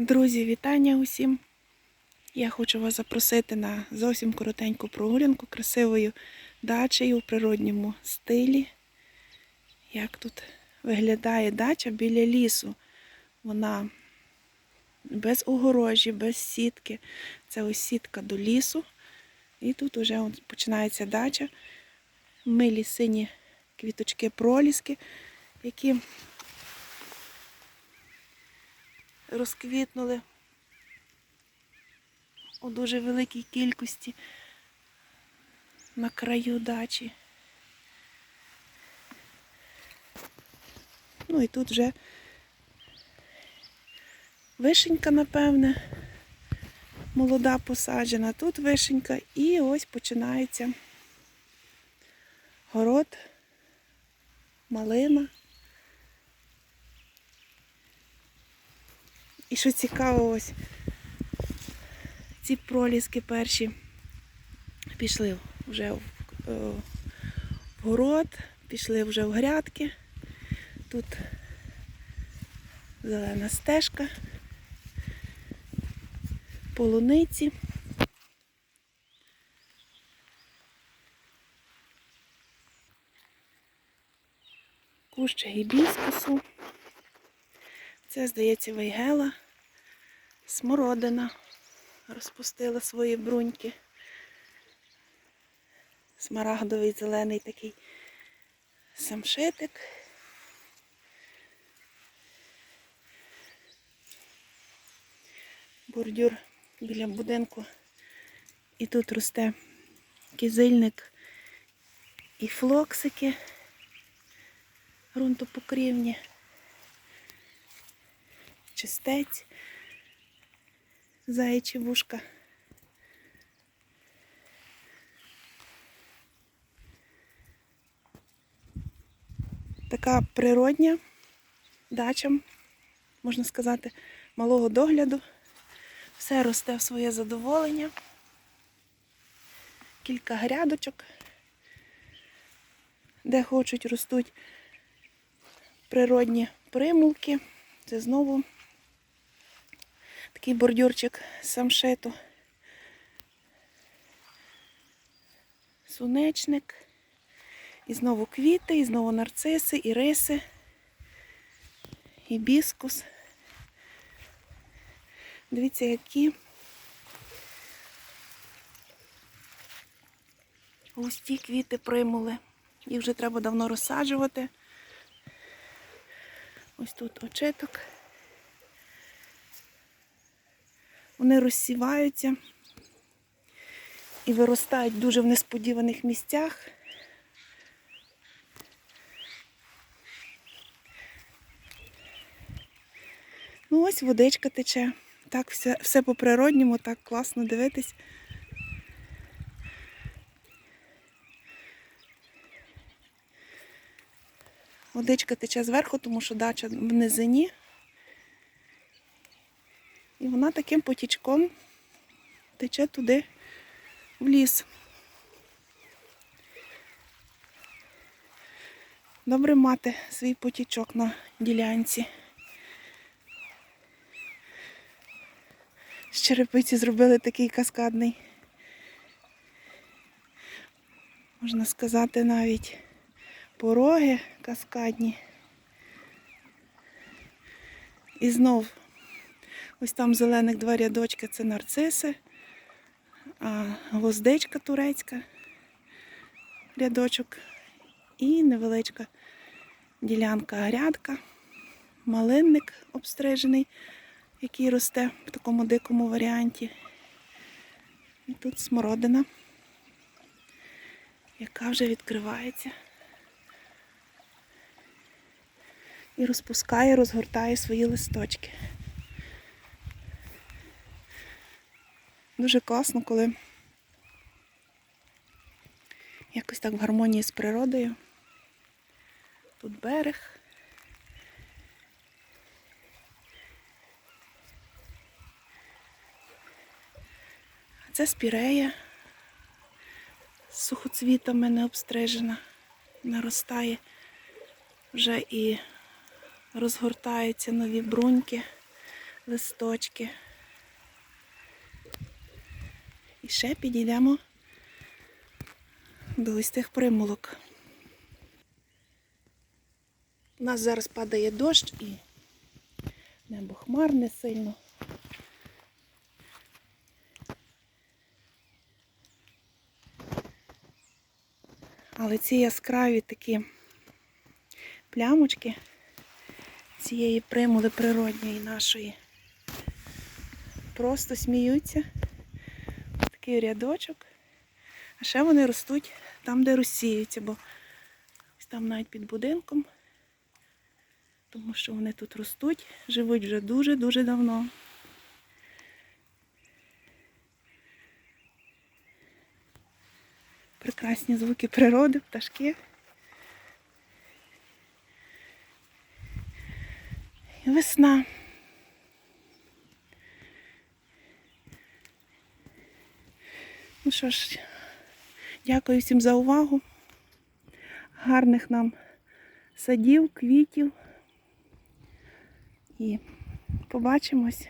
Друзі, вітання усім! Я хочу вас запросити на зовсім коротеньку прогулянку красивою дачею у природньому стилі. Як тут виглядає дача біля лісу. Вона без огорожі, без сітки. Це ось сітка до лісу. І тут вже починається дача. Милі сині квіточки проліски, які розквітнули у дуже великій кількості на краю дачі. Ну і тут вже вишенька, напевне, молода посаджена, тут вишенька, і ось починається город, малина. І що цікаво, ось ці проліски перші пішли вже в, е, в город, пішли вже в грядки. Тут зелена стежка, полуниці. Кущ гібіскусу. Це, здається, вейгела, смородина розпустила свої бруньки. Смарагдовий зелений такий самшитик. Бордюр біля будинку. І тут росте кизильник і флоксики ґрунтопокрівні чистець, заячі вушка. Така природня дача, можна сказати, малого догляду. Все росте в своє задоволення. Кілька грядочок, де хочуть ростуть природні примулки. Це знову такий бордюрчик з самшиту. Сунечник. І знову квіти, і знову нарциси, і риси, і біскус. Дивіться, які густі квіти примули. Їх вже треба давно розсаджувати. Ось тут очиток. Вони розсіваються і виростають дуже в несподіваних місцях. Ну ось водичка тече. Так все, все по-природньому, так класно дивитись. Водичка тече зверху, тому що дача в низині. Вона таким потічком тече туди в ліс. Добре мати свій потічок на ділянці. З черепиці зробили такий каскадний. Можна сказати, навіть пороги каскадні. І знов ось там зелених два рядочки це нарциси, а гвоздичка турецька, рядочок і невеличка ділянка грядка, малинник обстрижений, який росте в такому дикому варіанті. І тут смородина, яка вже відкривається. і розпускає, розгортає свої листочки. Дуже класно, коли якось так в гармонії з природою. Тут берег. А це спірея з сухоцвітами не обстрижена, наростає вже і розгортаються нові бруньки листочки. І ще підійдемо до ось примулок. У нас зараз падає дощ і небо хмарне сильно. Але ці яскраві такі плямочки цієї примули природньої нашої просто сміються. Такий рядочок. А ще вони ростуть там, де розсіються, бо ось там навіть під будинком. Тому що вони тут ростуть, живуть вже дуже-дуже давно. Прекрасні звуки природи, пташки. І весна. Ну що ж, дякую всім за увагу. Гарних нам садів, квітів. І побачимось